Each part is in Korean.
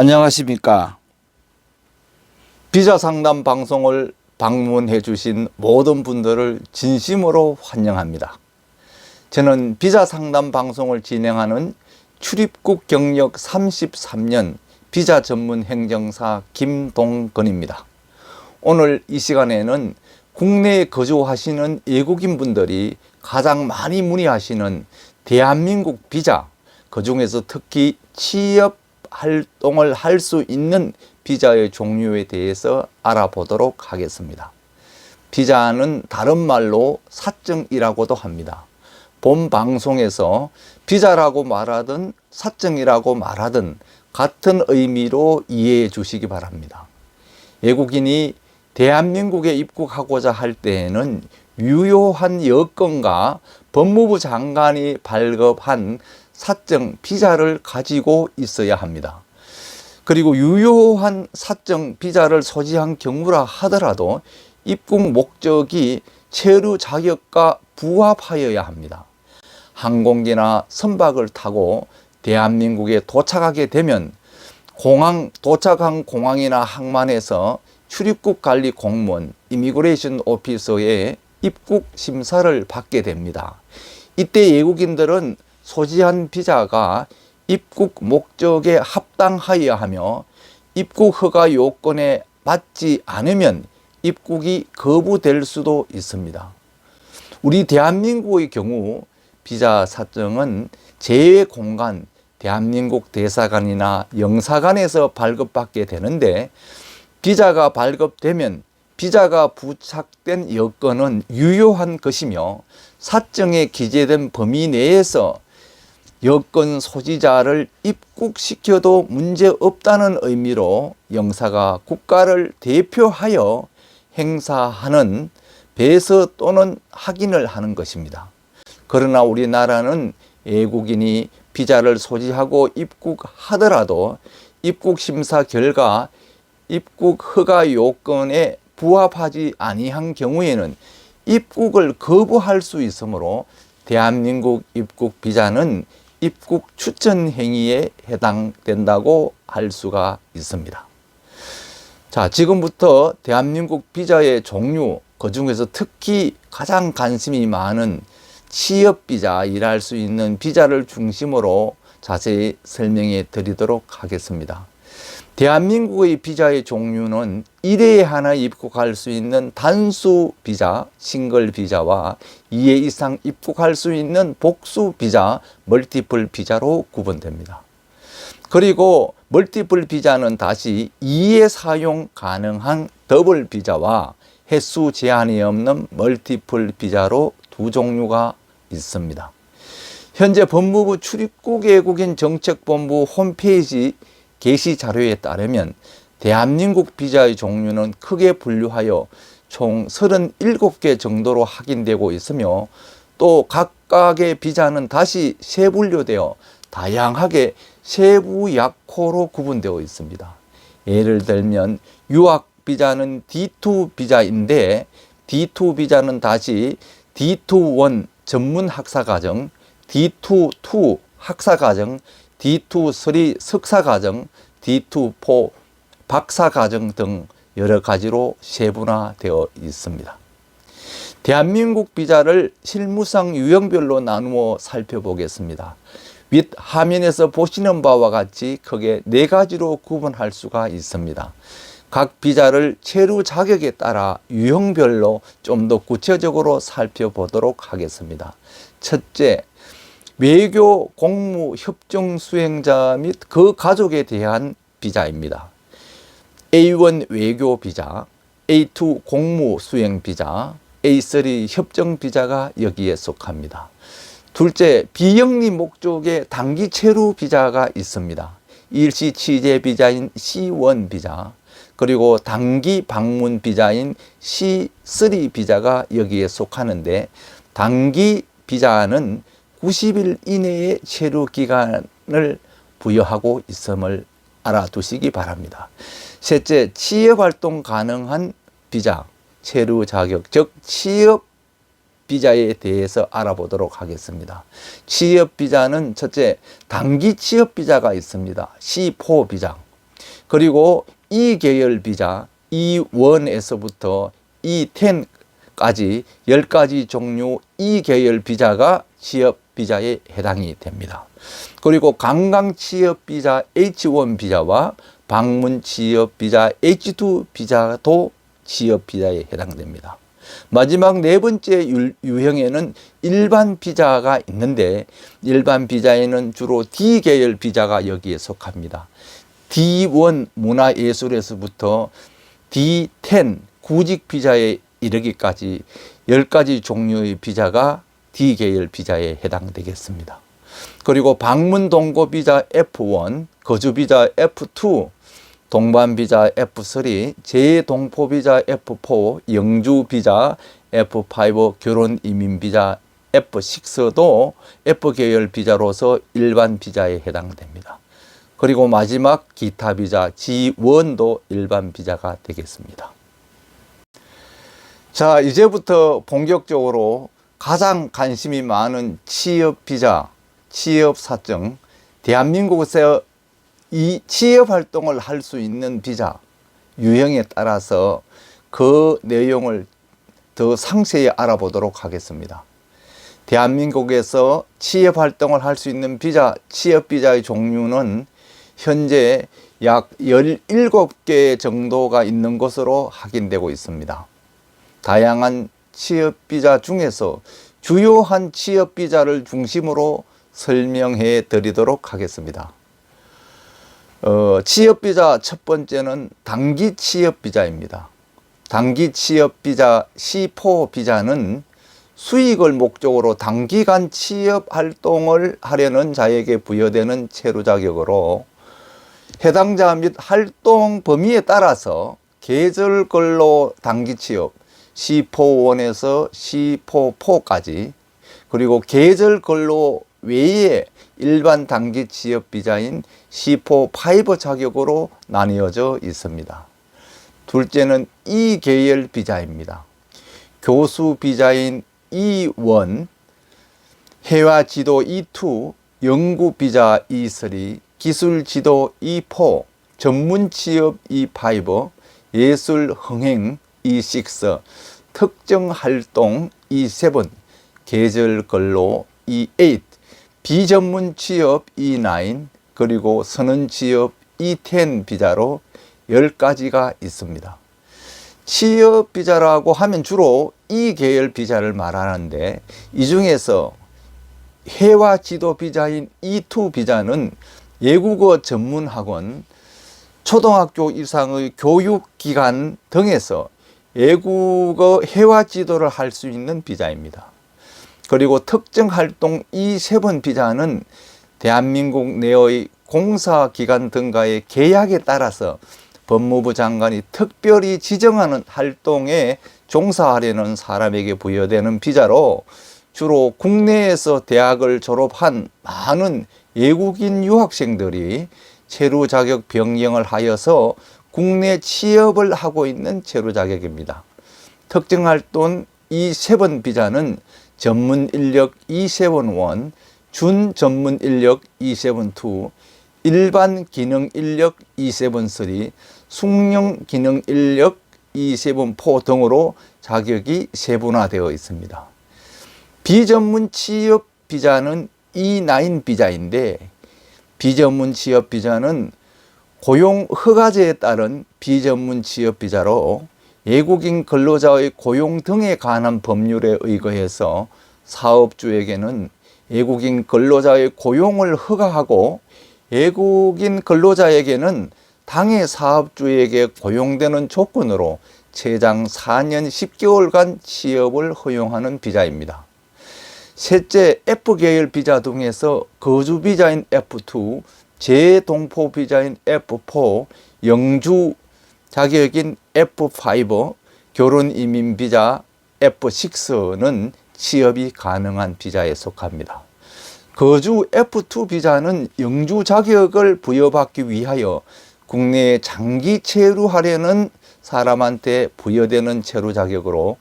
안녕하십니까. 비자 상담 방송을 방문해 주신 모든 분들을 진심으로 환영합니다. 저는 비자 상담 방송을 진행하는 출입국 경력 33년 비자 전문 행정사 김동건입니다. 오늘 이 시간에는 국내에 거주하시는 외국인 분들이 가장 많이 문의하시는 대한민국 비자, 그 중에서 특히 취업 활동을 할 수 있는 비자의 종류에 대해서 알아보도록 하겠습니다. 비자는 다른 말로 사증이라고도 합니다. 본 방송에서 비자라고 말하든 사증이라고 말하든 같은 의미로 이해해 주시기 바랍니다. 외국인이 대한민국에 입국하고자 할 때에는 유효한 여건과 법무부 장관이 발급한 사정 비자를 가지고 있어야 합니다. 그리고 유효한 사정 비자를 소지한 경우라 하더라도 입국 목적이 체류 자격과 부합하여야 합니다. 항공기나 선박을 타고 대한민국에 도착하게 되면 공항 도착한 공항이나 항만에서 출입국 관리 공무원 이미그레이션 오피서의 입국 심사를 받게 됩니다. 이때 외국인들은 소지한 비자가 입국 목적에 합당하여야 하며 입국 허가 요건에 맞지 않으면 입국이 거부될 수도 있습니다. 우리 대한민국의 경우 비자 사정은 제외 공간 대한민국 대사관이나 영사관에서 발급받게 되는데 비자가 발급되면 비자가 부착된 여건은 유효한 것이며 사정에 기재된 범위 내에서 여권 소지자를 입국시켜도 문제 없다는 의미로 영사가 국가를 대표하여 행사하는 배서 또는 확인을 하는 것입니다. 그러나 우리나라는 외국인이 비자를 소지하고 입국하더라도 입국 심사 결과 입국 허가 요건에 부합하지 아니한 경우에는 입국을 거부할 수 있으므로 대한민국 입국 비자는 입국 추천 행위에 해당된다고 할 수가 있습니다. 자, 지금부터 대한민국 비자의 종류, 그 중에서 특히 가장 관심이 많은 취업 비자, 일할 수 있는 비자를 중심으로 자세히 설명해 드리도록 하겠습니다. 대한민국의 비자의 종류는 1회에 하나 입국할 수 있는 단수 비자, 싱글 비자와 2회 이상 입국할 수 있는 복수 비자, 멀티플 비자로 구분됩니다. 그리고 멀티플 비자는 다시 2회 사용 가능한 더블 비자와 횟수 제한이 없는 멀티플 비자로 두 종류가 있습니다. 현재 법무부 출입국 외국인 정책본부 홈페이지 게시 자료에 따르면 대한민국 비자의 종류는 크게 분류하여 총 37개 정도로 확인되고 있으며 또 각각의 비자는 다시 세 분류되어 다양하게 세부 약호로 구분되어 있습니다. 예를 들면 유학 비자는 D2 비자인데 D2 비자는 다시 D2-1 전문 학사과정, D2-2 학사과정, D2-3 석사과정, D2-4 박사과정 등 여러 가지로 세분화되어 있습니다. 대한민국 비자를 실무상 유형별로 나누어 살펴보겠습니다. 윗 화면에서 보시는 바와 같이 크게 네 가지로 구분할 수가 있습니다. 각 비자를 체류 자격에 따라 유형별로 좀 더 구체적으로 살펴보도록 하겠습니다. 첫째, 외교 공무 협정 수행자 및 그 가족에 대한 비자입니다. A1 외교 비자, A2 공무 수행 비자, A3 협정 비자가 여기에 속합니다. 둘째, 비영리 목적의 단기 체류 비자가 있습니다. 일시 취재 비자인 C1 비자, 그리고 단기 방문 비자인 C3 비자가 여기에 속하는데 단기 비자는 90일 이내의 체류 기간을 부여하고 있음을 알아두시기 바랍니다. 셋째, 취업 활동 가능한 비자, 체류 자격, 즉 취업 비자에 대해서 알아보도록 하겠습니다. 취업 비자는 첫째, 단기 취업 비자가 있습니다. C4 비자. 그리고 이 계열 비자 E1에서부터 E10까지 10가지 종류 이 계열 비자가 취업 비자에 해당이 됩니다. 그리고 관광 취업 비자 H1 비자와 방문 취업 비자 H2 비자도 취업 비자에 해당됩니다. 마지막 네 번째 유- 유형에는 일반 비자가 있는데 일반 비자에는 주로 D 계열 비자가 여기에 속합니다. D1 문화예술에서부터 D10 구직 비자에 이르기까지 10가지 종류의 비자가 D 계열 비자에 해당되겠습니다. 그리고 방문 동거 비자 F1, 거주 비자 F2, 동반 비자 F3, 재동포 비자 F4, 영주 비자 F5, 결혼 이민 비자 F6도 F 계열 비자로서 일반 비자에 해당됩니다. 그리고 마지막 기타 비자 G1도 일반 비자가 되겠습니다. 자, 이제부터 본격적으로 가장 관심이 많은 취업 비자, 취업 사정, 대한민국에서 이 취업 활동을 할 수 있는 비자 유형에 따라서 그 내용을 더 상세히 알아보도록 하겠습니다. 대한민국에서 취업 활동을 할 수 있는 비자, 취업 비자의 종류는 현재 약 17개 정도가 있는 것으로 확인되고 있습니다. 다양한 취업 비자 중에서 주요한 취업 비자를 중심으로 설명해 드리도록 하겠습니다. 어, 취업 비자 첫 번째는 단기 취업 비자입니다. 단기 취업 비자 C4 비자는 수익을 목적으로 단기간 취업 활동을 하려는 자에게 부여되는 체류 자격으로 해당자 및 활동 범위에 따라서 계절 근로 단기 취업 C4원에서 C44까지 그리고 계절 근로 외에 일반 단기 취업 비자인 C45 자격으로 나뉘어져 있습니다. 둘째는 E 계열 비자입니다. 교수 비자인 E1, 해와 지도 E2, 연구 비자 E3, 기술 지도 E4, 전문 취업 E5, 예술 흥행 E6, 특정 활동 E7, 계절 근로 E8, 비전문 취업 E9, 그리고 선언 취업 E10 비자로 10가지가 있습니다. 취업 비자라고 하면 주로 이 계열 비자를 말하는데 이 중에서 해와 지도 비자인 E2 비자는 외국어 전문 학원, 초등학교 이상의 교육 기관 등에서 외국어 해와 지도를 할 수 있는 비자입니다. 그리고 특정 활동 이 세 번 비자는 대한민국 내의 공사 기관 등과의 계약에 따라서 법무부 장관이 특별히 지정하는 활동에 종사하려는 사람에게 부여되는 비자로 주로 국내에서 대학을 졸업한 많은 외국인 유학생들이 체류 자격 변경을 하여서 국내 취업을 하고 있는 체류 자격입니다. 특정 활동 이세번 비자는 전문 인력 E7원, 준 전문 인력 E7-2, 일반 기능 인력 E7-3, 숙련 기능 인력 E7-4 등으로 자격이 세분화되어 있습니다. 비전문 취업 비자는 E9 비자인데 비전문 취업 비자는 고용 허가제에 따른 비전문 취업 비자로 외국인 근로자의 고용 등에 관한 법률에 의거해서 사업주에게는 외국인 근로자의 고용을 허가하고 외국인 근로자에게는 당해 사업주에게 고용되는 조건으로 최장 4년 10개월간 취업을 허용하는 비자입니다. 셋째, F 계열 비자 등에서 거주 비자인 F2, 재동포 비자인 F4, 영주 자격인 F5, 결혼 이민 비자 F6는 취업이 가능한 비자에 속합니다. 거주 F2 비자는 영주 자격을 부여받기 위하여 국내에 장기 체류하려는 사람한테 부여되는 체류 자격으로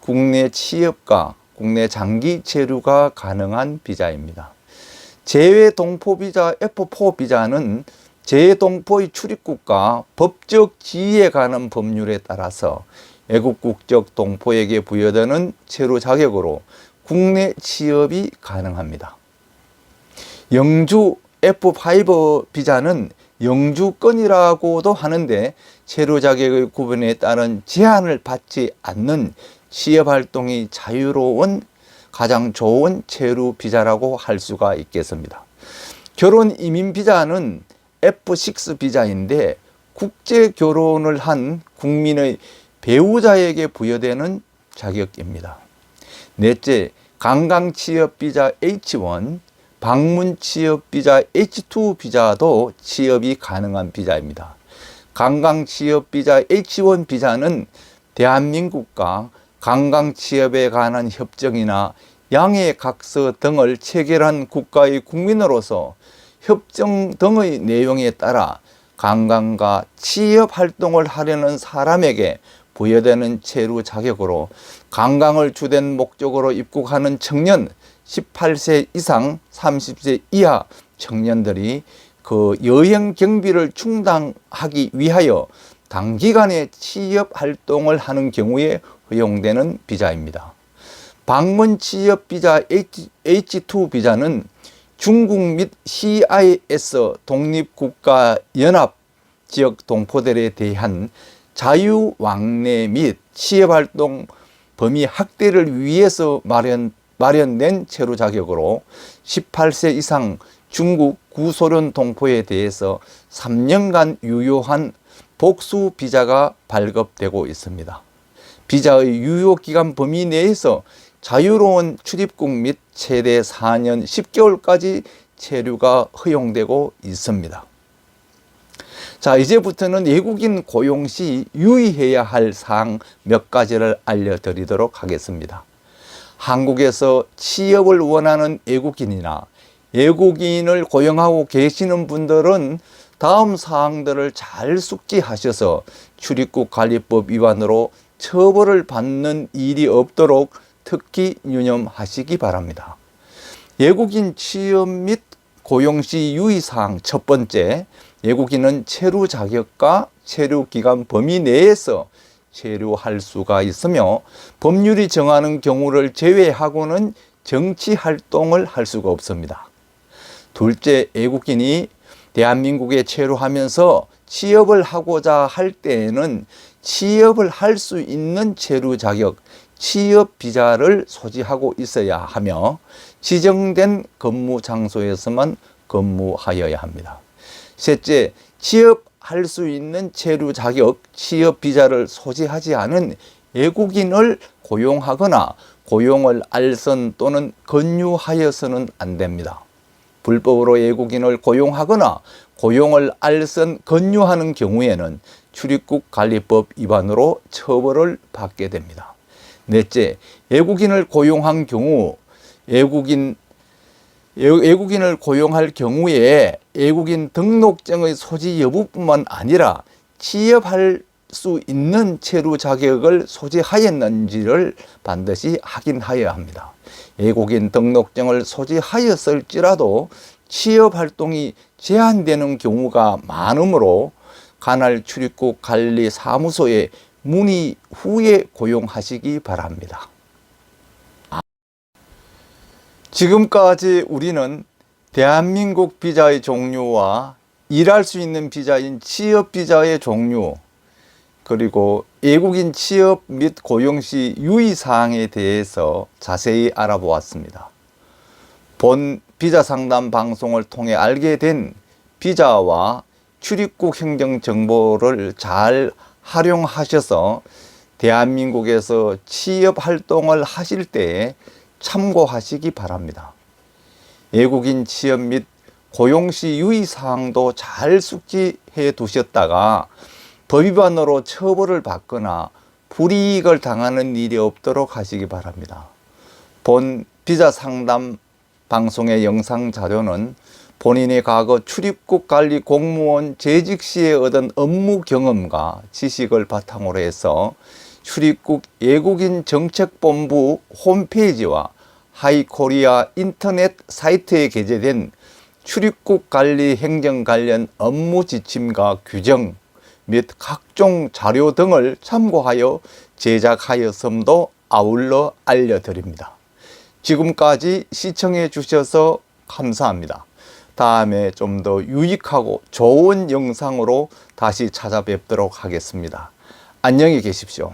국내 취업과 국내 장기 체류가 가능한 비자입니다. 제외 동포 비자 F4 비자는 재동포의 출입국과 법적 지위에 관한 법률에 따라서 외국 국적 동포에게 부여되는 체류 자격으로 국내 취업이 가능합니다. 영주 F5 비자는 영주권이라고도 하는데 체류 자격의 구분에 따른 제한을 받지 않는 취업 활동이 자유로운 가장 좋은 체류 비자라고 할 수가 있겠습니다. 결혼 이민 비자는 F6 비자인데 국제 결혼을 한 국민의 배우자에게 부여되는 자격입니다. 넷째, 관광 취업 비자 H1, 방문 취업 비자 H2 비자도 취업이 가능한 비자입니다. 관광 취업 비자 H1 비자는 대한민국과 관광 취업에 관한 협정이나 양해 각서 등을 체결한 국가의 국민으로서 협정 등의 내용에 따라 관광과 취업 활동을 하려는 사람에게 부여되는 체류 자격으로 관광을 주된 목적으로 입국하는 청년 18세 이상 30세 이하 청년들이 그 여행 경비를 충당하기 위하여 단기간에 취업 활동을 하는 경우에 허용되는 비자입니다. 방문 취업 비자 H2 비자는 중국 및 CIS 독립국가 연합 지역 동포들에 대한 자유 왕래 및 취업 활동 범위 확대를 위해서 마련 마련된 체류 자격으로 18세 이상 중국 구소련 동포에 대해서 3년간 유효한 복수 비자가 발급되고 있습니다. 비자의 유효 기간 범위 내에서 자유로운 출입국 및 최대 4년 10개월까지 체류가 허용되고 있습니다. 자, 이제부터는 외국인 고용 시 유의해야 할 사항 몇 가지를 알려드리도록 하겠습니다. 한국에서 취업을 원하는 외국인이나 외국인을 고용하고 계시는 분들은 다음 사항들을 잘 숙지하셔서 출입국 관리법 위반으로 처벌을 받는 일이 없도록 특히 유념하시기 바랍니다. 외국인 취업 및 고용 시 유의사항 첫 번째, 외국인은 체류 자격과 체류 기간 범위 내에서 체류할 수가 있으며 법률이 정하는 경우를 제외하고는 정치 활동을 할 수가 없습니다. 둘째, 외국인이 대한민국에 체류하면서 취업을 하고자 할 때에는 취업을 할 수 있는 체류 자격, 취업 비자를 소지하고 있어야 하며 지정된 근무 장소에서만 근무하여야 합니다. 셋째, 취업할 수 있는 체류 자격, 취업 비자를 소지하지 않은 외국인을 고용하거나 고용을 알선 또는 권유하여서는 안 됩니다. 불법으로 외국인을 고용하거나 고용을 알선 권유하는 경우에는 출입국 관리법 위반으로 처벌을 받게 됩니다. 넷째, 외국인을 고용한 경우 외국인 외국인을 고용할 경우에 외국인 등록증의 소지 여부뿐만 아니라 취업할 수 있는 체류 자격을 소지하였는지를 반드시 확인하여야 합니다. 외국인 등록증을 소지하였을지라도 취업 활동이 제한되는 경우가 많으므로 관할 출입국 관리 사무소에 문의 후에 고용하시기 바랍니다. 지금까지 우리는 대한민국 비자의 종류와 일할 수 있는 비자인 취업 비자의 종류, 그리고 외국인 취업 및 고용 시 유의 사항에 대해서 자세히 알아보았습니다. 본 비자 상담 방송을 통해 알게 된 비자와 출입국 행정 정보를 잘 활용하셔서 대한민국에서 취업 활동을 하실 때 참고하시기 바랍니다. 외국인 취업 및 고용 시 유의 사항도 잘 숙지해 두셨다가 법 위반으로 처벌을 받거나 불이익을 당하는 일이 없도록 하시기 바랍니다. 본 비자 상담 방송의 영상 자료는 본인의 과거 출입국 관리 공무원 재직 시에 얻은 업무 경험과 지식을 바탕으로 해서 출입국 외국인 정책본부 홈페이지와 하이코리아 인터넷 사이트에 게재된 출입국 관리 행정 관련 업무 지침과 규정 및 각종 자료 등을 참고하여 제작하였음도 아울러 알려드립니다. 지금까지 시청해 주셔서 감사합니다. 다음에 좀 더 유익하고 좋은 영상으로 다시 찾아뵙도록 하겠습니다. 안녕히 계십시오.